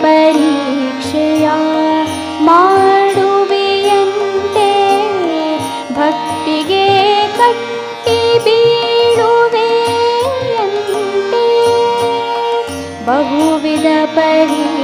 ಪರೀಕ್ಷೆಯ ಮಾಡುವೆಯಂತೆ ಭಕ್ತಿಗೆ ಕಟ್ಟಿ ಬೀಳುವೆಯಂತೆ ಬಹುವಿಧ ಪರೀಕ್ಷೆ